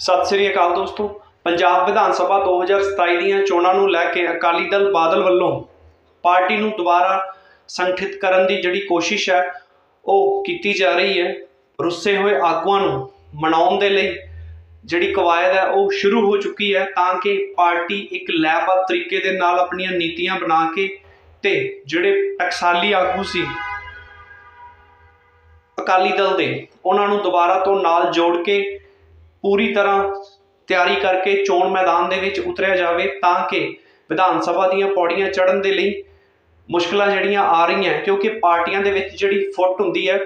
ਸਤਿ ਸ੍ਰੀ ਅਕਾਲ ਦੋਸਤੋ। ਪੰਜਾਬ ਵਿਧਾਨ ਸਭਾ 2027 ਦੀਆਂ ਚੋਣਾਂ ਨੂੰ ਲੈ ਕੇ ਅਕਾਲੀ ਦਲ ਬਾਦਲ ਵੱਲੋਂ ਪਾਰਟੀ ਨੂੰ ਦੁਬਾਰਾ ਸੰਗਠਿਤ ਕਰਨ ਦੀ ਜਿਹੜੀ ਕੋਸ਼ਿਸ਼ ਹੈ, ਉਹ ਕੀਤੀ ਜਾ ਰਹੀ ਹੈ। ਰੁੱਸੇ ਹੋਏ ਆਗੂਆਂ ਨੂੰ ਮਨਾਉਣ ਦੇ ਲਈ ਜਿਹੜੀ ਕਵਾਇਦ ਹੈ, ਉਹ ਸ਼ੁਰੂ ਹੋ ਚੁੱਕੀ ਹੈ ਤਾਂ ਕਿ ਪਾਰਟੀ ਇੱਕ ਲੈਬਤ ਤਰੀਕੇ ਦੇ ਨਾਲ ਆਪਣੀਆਂ ਨੀਤੀਆਂ ਬਣਾ ਕੇ ਤੇ ਜਿਹੜੇ ਟਕਸਾਲੀ ਆਗੂ ਸੀ ਅਕਾਲੀ ਦਲ ਦੇ, ਉਹਨਾਂ ਨੂੰ ਦੁਬਾਰਾ ਤੋਂ ਨਾਲ ਜੋੜ ਕੇ ਪੂਰੀ ਤਰ੍ਹਾਂ ਤਿਆਰੀ ਕਰਕੇ ਚੋਣ ਮੈਦਾਨ ਦੇ ਵਿੱਚ ਉਤਰਿਆ ਜਾਵੇ ਤਾਂ ਕਿ ਵਿਧਾਨ ਸਭਾ ਦੀਆਂ ਪੌੜੀਆਂ ਚੜ੍ਹਨ ਦੇ ਲਈ ਮੁਸ਼ਕਲਾਂ ਜਿਹੜੀਆਂ ਆ ਰਹੀਆਂ ਕਿਉਂਕਿ ਪਾਰਟੀਆਂ ਦੇ ਵਿੱਚ ਜਿਹੜੀ ਫੁੱਟ ਹੁੰਦੀ ਹੈ,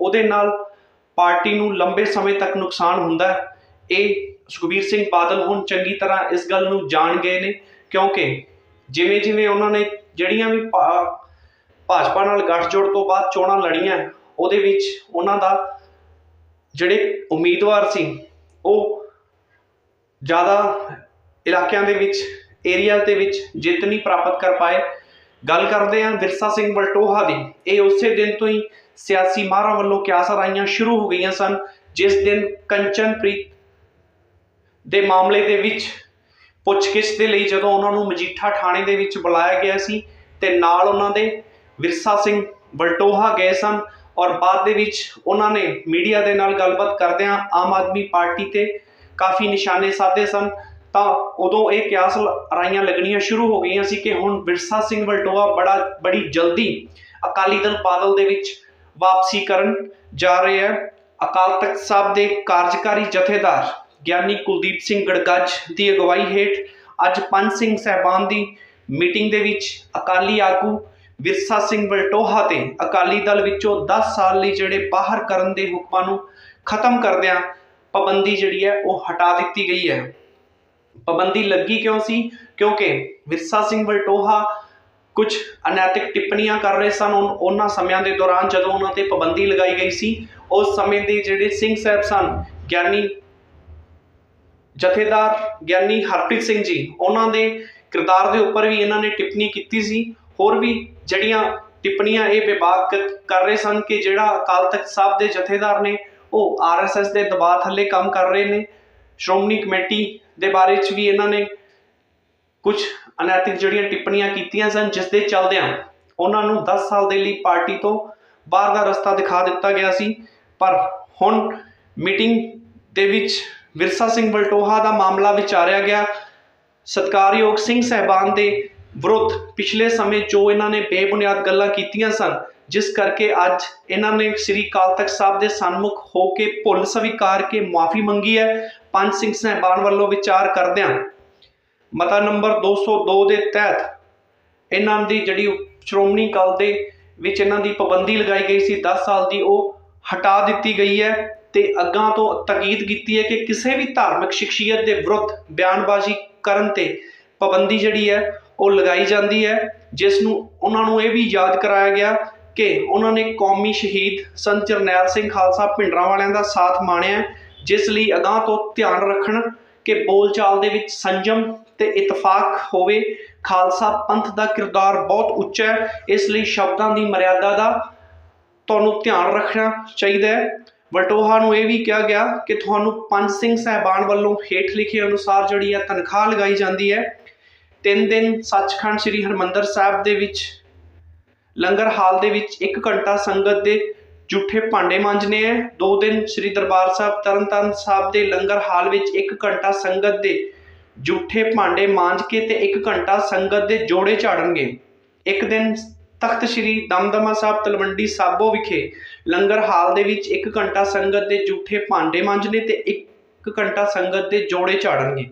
ਉਹਦੇ ਨਾਲ ਪਾਰਟੀ ਨੂੰ ਲੰਬੇ ਸਮੇਂ ਤੱਕ ਨੁਕਸਾਨ ਹੁੰਦਾ ਹੈ। ਇਹ ਸੁਖਬੀਰ ਸਿੰਘ ਬਾਦਲ ਹੁਣ ਚੰਗੀ ਤਰ੍ਹਾਂ ਇਸ ਗੱਲ ਨੂੰ ਜਾਣ ਗਏ ਨੇ, ਕਿਉਂਕਿ ਜਿਵੇਂ ਜਿਵੇਂ ਉਹਨਾਂ ਨੇ ਜਿਹੜੀਆਂ ਵੀ ਭਾ- ਭਾਜਪਾ ਨਾਲ ਗੱਠਜੋੜ ਤੋਂ ਬਾਅਦ ਚੋਣਾਂ ਲੜੀਆਂ, ਉਹਦੇ ਵਿੱਚ ਉਹਨਾਂ ਦਾ ਜਿਹੜੇ ਉਮੀਦਵਾਰ ਸੀ ਉਹ ਜ਼ਿਆਦਾ ਇਲਾਕਿਆਂ ਦੇ ਵਿੱਚ ਏਰੀਆ ਦੇ ਵਿੱਚ ਜਿੱਤ ਨਹੀਂ ਪ੍ਰਾਪਤ ਕਰ ਪਾਏ। ਗੱਲ ਕਰਦੇ ਹਾਂ ਵਿਰਸਾ ਸਿੰਘ ਬਲਟੋਹਾ ਦੀ। ਇਹ ਉਸੇ ਦਿਨ ਤੋਂ ਹੀ ਸਿਆਸੀ ਮਾਹਰਾਂ ਵੱਲੋਂ ਕਿਆਸਾਂ ਰਾਈਆਂ ਸ਼ੁਰੂ ਹੋ ਗਈਆਂ ਸਨ, ਜਿਸ ਦਿਨ ਕੰਚਨਪ੍ਰੀਤ ਦੇ ਮਾਮਲੇ ਦੇ ਵਿੱਚ ਪੁੱਛਗਿੱਛ ਦੇ ਲਈ ਜਦੋਂ ਉਹਨਾਂ ਨੂੰ ਮਜੀਠਾ ਥਾਣੇ ਦੇ ਵਿੱਚ ਬੁਲਾਇਆ ਗਿਆ ਸੀ ਤੇ ਨਾਲ ਉਹਨਾਂ ਦੇ ਵਿਰਸਾ ਸਿੰਘ ਬਲਟੋਹਾ ਗਏ ਸਨ। ਔਰ ਬਾਅਦ ਦੇ ਵਿੱਚ ਉਹਨਾਂ ਨੇ ਮੀਡੀਆ ਦੇ ਨਾਲ ਗੱਲਬਾਤ ਕਰਦਿਆਂ ਆਮ ਆਦਮੀ ਪਾਰਟੀ ਤੇ ਕਾਫੀ ਨਿਸ਼ਾਨੇ ਸਾਧੇ ਸਨ, ਤਾਂ ਉਦੋਂ ਇਹ ਕਿਆਸ ਰਾਈਆਂ ਲੱਗਣੀਆਂ ਸ਼ੁਰੂ ਹੋ ਗਈਆਂ ਸੀ ਕਿ ਹੁਣ ਵਿਰਸਾ ਸਿੰਘ ਵਲਟੋਆ ਬੜਾ, ਬੜੀ ਜਲਦੀ ਅਕਾਲੀ ਦਲ ਬਾਦਲ ਦੇ ਵਿੱਚ ਵਾਪਸੀ ਕਰਨ ਜਾ ਰਹੇ ਹੈ। ਅਕਾਲ ਤਖਤ ਸਾਹਿਬ ਦੇ ਕਾਰਜਕਾਰੀ ਜਥੇਦਾਰ ਗਿਆਨੀ ਕੁਲਦੀਪ ਸਿੰਘ ਗੜਗੱਜ ਦੀ ਅਗਵਾਈ ਹੇਠ ਅੱਜ ਪੰਜ ਸਿੰਘ ਸਹਿਬਾਨ ਦੀ ਮੀਟਿੰਗ ਦੇ ਵਿੱਚ ਅਕਾਲੀ ਆਗੂ ਵਿਰਸਾ ਸਿੰਘ ਬਲਟੋਹਾ ਤੇ ਅਕਾਲੀ ਦਲ ਵਿੱਚੋਂ 10 ਸਾਲ ਲਈ ਜਿਹੜੇ ਬਾਹਰ ਕਰਨ ਦੇ ਹੁਕਮਾਂ ਨੂੰ ਖਤਮ ਕਰਦਿਆਂ ਪਾਬੰਦੀ ਜਿਹੜੀ ਹੈ ਉਹ ਹਟਾ ਦਿੱਤੀ ਗਈ ਹੈ। ਪਾਬੰਦੀ ਲੱਗੀ ਕਿਉਂ ਸੀ? ਕਿਉਂਕਿ ਵਿਰਸਾ ਸਿੰਘ ਬਲਟੋਹਾ ਕੁਝ ਅਨੈਤਿਕ ਟਿੱਪਣੀਆਂ ਕਰ ਰਹੇ ਸਨ ਉਹਨਾਂ ਸਮਿਆਂ ਦੇ ਦੌਰਾਨ ਜਦੋਂ ਉਹਨਾਂ ਤੇ ਪਾਬੰਦੀ ਲਗਾਈ ਗਈ ਸੀ, ਉਸ ਸਮੇਂ ਦੇ ਜਿਹੜੇ ਸਿੰਘ ਸਾਹਿਬ ਸਨ, ਗਿਆਨੀ ਜਥੇਦਾਰ ਗਿਆਨੀ ਹਰਪ੍ਰੀਤ ਸਿੰਘ ਜੀ, ਉਹਨਾਂ ਦੇ ਕਿਰਦਾਰ ਦੇ ਉੱਪਰ ਵੀ ਇਹਨਾਂ ਨੇ ਟਿੱਪਣੀ ਕੀਤੀ ਸੀ। ਹੋਰ ਵੀ ਜਿਹੜੀਆਂ ਟਿੱਪਣੀਆਂ ਇਹ ਵਿਭਾਗ ਕਰ ਰਹੇ ਸਨ ਕਿ ਜਿਹੜਾ ਅਕਾਲ ਤਖਤ ਸਾਹਿਬ ਦੇ ਜਥੇਦਾਰ ਨੇ, ਉਹ ਆਰਐਸਐਸ ਦੇ ਦਬਾਅ ਥੱਲੇ ਕੰਮ ਕਰ ਰਹੇ ਨੇ। ਸ਼੍ਰੋਮਣੀ ਕਮੇਟੀ ਦੇ ਬਾਰੇ ਚ ਵੀ ਇਹਨਾਂ ਨੇ ਕੁਝ ਅਨੈਤਿਕ ਜਿਹੜੀਆਂ ਟਿੱਪਣੀਆਂ ਕੀਤੀਆਂ ਸਨ, ਜਿਸ ਦੇ ਚੱਲਦਿਆਂ ਉਹਨਾਂ ਨੂੰ 10 ਸਾਲ ਦੇ ਲਈ ਪਾਰਟੀ ਤੋਂ ਬਾਹਰ ਦਾ ਰਸਤਾ ਦਿਖਾ ਦਿੱਤਾ ਗਿਆ ਸੀ। ਪਰ ਹੁਣ ਮੀਟਿੰਗ ਦੇ ਵਿੱਚ ਵਿਰਸਾ ਸਿੰਘ ਬਲਟੋਹਾ ਦਾ ਮਾਮਲਾ ਵਿਚਾਰਿਆ ਗਿਆ। ਸਤਕਾਰਯੋਗ ਸਿੰਘ ਸਹਿਬਾਨ ਦੇ ਵਿਰੁੱਧ ਪਿਛਲੇ ਸਮੇਂ ਜੋ ਇਹਨਾਂ ਨੇ ਬੇਬੁਨਿਆਦ ਗੱਲਾਂ ਕੀਤੀਆਂ ਸਨ, ਜਿਸ ਕਰਕੇ ਅੱਜ ਇਹਨਾਂ ਨੇ ਸ੍ਰੀ ਅਕਾਲ ਤਖਤ ਸਾਹਿਬ ਦੇ ਸਨਮੁਖ ਹੋ ਕੇ ਭੁੱਲ ਸਵੀਕਾਰ ਕੇ ਮਾਫੀ ਮੰਗੀ ਹੈ। ਪੰਜ ਸਿੰਘ ਸਹਿਬਾਨ ਵੱਲੋਂ ਵਿਚਾਰ ਕਰਦਿਆਂ ਮਤਾ ਨੰਬਰ 202 ਦੇ ਤਹਿਤ ਇਹਨਾਂ ਦੀ ਜਿਹੜੀ ਸ਼੍ਰੋਮਣੀ ਅਕਾਲ ਦੇ ਵਿੱਚ ਇਹਨਾਂ ਦੀ ਪਾਬੰਦੀ ਲਗਾਈ ਗਈ ਸੀ 10 ਸਾਲ ਦੀ ਉਹ ਹਟਾ ਦਿੱਤੀ ਗਈ ਹੈ ਤੇ ਅੱਗਾਂ ਤੋਂ ਤਾਕੀਦ ਕੀਤੀ ਹੈ ਕਿ ਕਿਸੇ ਵੀ ਧਾਰਮਿਕ ਸ਼ਖਸੀਅਤ ਦੇ ਵਿਰੁੱਧ ਬਿਆਨਬਾਜ਼ੀ ਕਰਨ ਤੇ ਪਾਬੰਦੀ ਜਿਹੜੀ ਹੈ ਉਹ ਲਗਾਈ ਜਾਂਦੀ ਹੈ, ਜਿਸ ਨੂੰ ਉਹਨਾਂ ਨੂੰ ਇਹ ਵੀ ਯਾਦ ਕਰਾਇਆ ਗਿਆ ਕਿ ਉਹਨਾਂ ਨੇ ਕੌਮੀ ਸ਼ਹੀਦ ਸੰਤ ਜਰਨੈਲ ਸਿੰਘ ਖਾਲਸਾ ਭਿੰਡਰਾਂ ਵਾਲਿਆਂ ਦਾ ਸਾਥ ਮਾਣਿਆ ਜਿਸ ਲਈ ਅਗਾਹ ਤੋਂ ਧਿਆਨ ਰੱਖਣ ਕਿ ਬੋਲਚਾਲ ਦੇ ਵਿੱਚ ਸੰਜਮ ਤੇ ਇਤਫਾਕ ਹੋਵੇ। ਖਾਲਸਾ ਪੰਥ ਦਾ ਕਿਰਦਾਰ ਬਹੁਤ ਉੱਚਾ ਹੈ, ਇਸ ਲਈ ਸ਼ਬਦਾਂ ਦੀ ਮਰਿਆਦਾ ਦਾ ਤੁਹਾਨੂੰ ਧਿਆਨ ਰੱਖਣਾ ਚਾਹੀਦਾ ਹੈ। ਵਲਟੋਹਾ ਨੂੰ ਇਹ ਵੀ ਕਿਹਾ ਗਿਆ ਕਿ ਤੁਹਾਨੂੰ ਪੰਜ ਸਿੰਘ ਸਹਿਬਾਨ ਵੱਲੋਂ ਹੇਠ ਲਿਖੇ ਅਨੁਸਾਰ ਜਿਹੜੀ ਹੈ ਤਨਖਾਹ ਲਗਾਈ ਜਾਂਦੀ ਹੈ ਤਿੰਨ ਦਿਨ ਸੱਚਖੰਡ ਸ੍ਰੀ ਹਰਮੰਦਰ ਸਾਹਿਬ ਦੇ ਵਿੱਚ, ਲੰਗਰ ਹਾਲ ਦੇ ਵਿੱਚ 1 ਘੰਟਾ ਸੰਗਤ ਦੇ ਜੂਠੇ ਭਾਂਡੇ ਮਾਂਜਨੇ ਹੈ। ਦੋ ਦਿਨ ਸ੍ਰੀ ਦਰਬਾਰ ਸਾਹਿਬ, ਤਰਨਤਾਰਨ ਸਾਹਿਬ ਦੇ ਲੰਗਰ ਹਾਲ ਵਿੱਚ 1 ਘੰਟਾ ਸੰਗਤ ਦੇ ਜੂਠੇ ਭਾਂਡੇ ਮਾਂਜ ਕੇ ਤੇ 1 ਘੰਟਾ ਸੰਗਤ ਦੇ ਜੋੜੇ ਝਾੜਨਗੇ। ਇੱਕ ਦਿਨ ਤਖਤ ਸ੍ਰੀ ਦਮਦਮਾ ਸਾਹਿਬ, ਤਲਵੰਡੀ ਸਾਬੋ ਵਿਖੇ ਲੰਗਰ ਹਾਲ ਦੇ ਵਿੱਚ 1 ਘੰਟਾ ਸੰਗਤ ਦੇ ਜੂਠੇ ਭਾਂਡੇ ਮਾਂਜਣੇ ਤੇ 1 ਘੰਟਾ ਸੰਗਤ ਦੇ ਜੋੜੇ ਝਾੜਨਗੇ।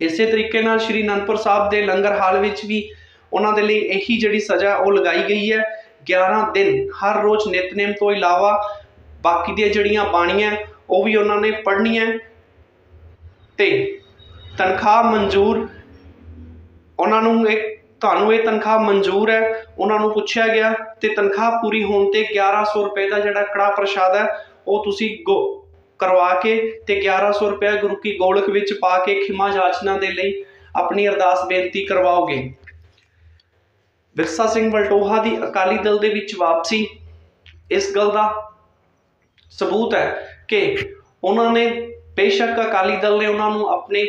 ਇਸੇ ਤਰੀਕੇ ਨਾਲ ਸ੍ਰੀ ਅਨੰਦਪੁਰ ਸਾਹਿਬ ਦੇ ਲੰਗਰ ਹਾਲ ਵਿੱਚ ਵੀ ਉਹਨਾਂ ਦੇ ਲਈ ਇਹੀ ਜਿਹੜੀ ਸਜ਼ਾ ਉਹ ਲਗਾਈ ਗਈ ਹੈ। 11 ਦਿਨ ਹਰ ਰੋਜ਼ ਨਿਤਨੇਮ ਤੋਂ ਇਲਾਵਾ ਬਾਕੀ ਦੀਆਂ ਜਿਹੜੀਆਂ ਬਾਣੀਆਂ ਉਹ ਵੀ ਉਹਨਾਂ ਨੇ ਪੜ੍ਹਨੀਆਂ ਤੇ ਤਨਖਾਹ ਮਨਜ਼ੂਰ ਉਹਨਾਂ ਨੂੰ ਇੱਕ ਤੁਹਾਨੂੰ ਇਹ ਤਨਖਾਹ ਮਨਜ਼ੂਰ ਹੈ, ਉਹਨਾਂ ਨੂੰ ਪੁੱਛਿਆ ਗਿਆ ਤੇ ਤਨਖਾਹ ਪੂਰੀ ਹੋਣ ਤੇ 1100 ਰੁਪਏ ਦਾ ਜਿਹੜਾ ਕੜਾ ਪ੍ਰਸ਼ਾਦ ਹੈ, ਉਹ ਤੁਸੀਂ ਗੋ- ਕਰਵਾ ਕੇ ਤੇ 1100 ਰੁਪਏ ਗੁਰੂ ਕੀ ਗੋਲਕ ਵਿੱਚ ਪਾ ਕੇ ਖਿਮਾ ਜਾਚਨਾ ਦੇ ਲਈ ਆਪਣੀ ਅਰਦਾਸ ਬੇਨਤੀ ਕਰਵਾਓਗੇ। ਵਿਰਸਾ ਸਿੰਘ ਵਲਟੋਹਾ ਦੀ ਅਕਾਲੀ ਦਲ ਦੇ ਵਿੱਚ ਵਾਪਸੀ। ਇਸ ਗੱਲ ਦਾ ਸਬੂਤ ਹੈ ਕਿ ਉਹਨਾਂ ਨੇ ਬੇਸ਼ੱਕ ਅਕਾਲੀ ਦਲ ਨੇ ਉਹਨਾਂ ਨੂੰ ਆਪਣੇ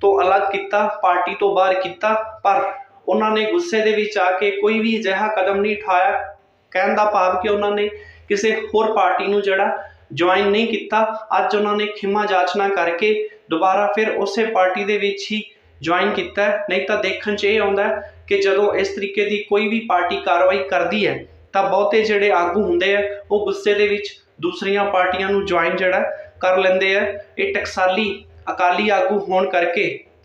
ਤੋਂ ਅਲੱਗ ਕੀਤਾ, ਪਾਰਟੀ ਤੋਂ ਬਾਹਰ ਕੀਤਾ, ਪਰ ਉਹਨਾਂ ਨੇ ਗੁੱਸੇ ਦੇ ਵਿੱਚ ਆ ਕੇ ਕੋਈ ਵੀ ਅਜਿਹਾ ਕਦਮ ਨਹੀਂ ਉਠਾਇਆ। ਕਹਿਣ ਦਾ ਭਾਵ ਕਿ ਉਹਨਾਂ ਨੇ ਕਿਸੇ ਹੋਰ ਪਾਰਟੀ ਨੂੰ ਜਿਹੜਾ ਜੁਆਇਨ ਨਹੀਂ ਕੀਤਾ। ਅੱਜ ਉਹਨਾਂ ਨੇ ਖਿਮਾ ਜਾਚਨਾ ਕਰਕੇ ਦੁਬਾਰਾ ਫਿਰ ਉਸੇ ਪਾਰਟੀ ਦੇ ਵਿੱਚ ਹੀ ਜੁਆਇਨ ਕੀਤਾ ਨਹੀਂ ਤਾਂ ਦੇਖਣ 'ਚ ਇਹ ਆਉਂਦਾ ਕਿ ਜਦੋਂ ਇਸ ਤਰੀਕੇ ਦੀ ਕੋਈ ਵੀ ਪਾਰਟੀ ਕਾਰਵਾਈ ਕਰਦੀ ਹੈ, ਤਾਂ ਬਹੁਤੇ ਜਿਹੜੇ ਆਗੂ ਹੁੰਦੇ ਆ, ਉਹ ਗੁੱਸੇ ਦੇ ਵਿੱਚ ਦੂਸਰੀਆਂ ਪਾਰਟੀਆਂ ਨੂੰ ਜੁਆਇਨ ਜਿਹੜਾ ਕਰ ਲੈਂਦੇ ਆ। ਇਹ ਟਕਸਾਲੀ ਅਕਾਲੀ ਆਗੂ ਹੋਣ ਕਰਕੇ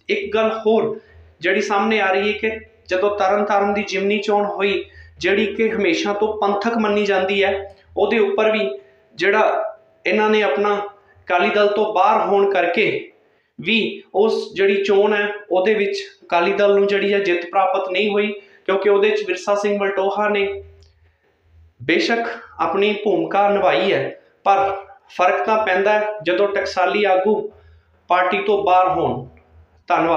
ਇੱਕ ਗੱਲ ਹੋਰ ਜਿਹੜੀ ਸਾਹਮਣੇ ਆ ਰਹੀ ਹੈ ਕਿ ਜਦੋਂ ਤਰਨਤਾਰਨ ਦੀ ਜਿਮਨੀ ਚੋਣ ਹੋਈ, ਜਿਹੜੀ ਕਿ ਹਮੇਸ਼ਾ ਤੋਂ ਪੰਥਕ ਮੰਨੀ ਜਾਂਦੀ ਹੈ, ਉਹਦੇ ਉੱਪਰ ਵੀ ਜਿਹੜਾ ਇਹਨਾਂ ਨੇ ਆਪਣਾ ਅਕਾਲੀ ਦਲ ਤੋਂ ਬਾਹਰ ਹੋਣ ਕਰਕੇ ਵੀ ਉਸ ਜਿਹੜੀ ਚੋਣ ਹੈ, ਉਹਦੇ ਵਿੱਚ ਅਕਾਲੀ ਦਲ ਨੂੰ ਜਿਹੜੀ ਹੈ ਜਿੱਤ ਪ੍ਰਾਪਤ ਨਹੀਂ ਹੋਈ, ਕਿਉਂਕਿ ਉਹਦੇ ਵਿੱਚ ਵਿਰਸਾ ਸਿੰਘ ਬਲਟੋਹਾ ਨੇ ਬੇਸ਼ੱਕ ਆਪਣੀ ਭੂਮਿਕਾ ਨਿਭਾਈ ਹੈ, ਪਰ ਫ਼ਰਕ ਤਾਂ ਪੈਂਦਾ ਜਦੋਂ ਟਕਸਾਲੀ ਆਗੂ ਪਾਰਟੀ ਤੋਂ ਬਾਹਰ ਹੋਣ। ਧੰਨਵਾਦ।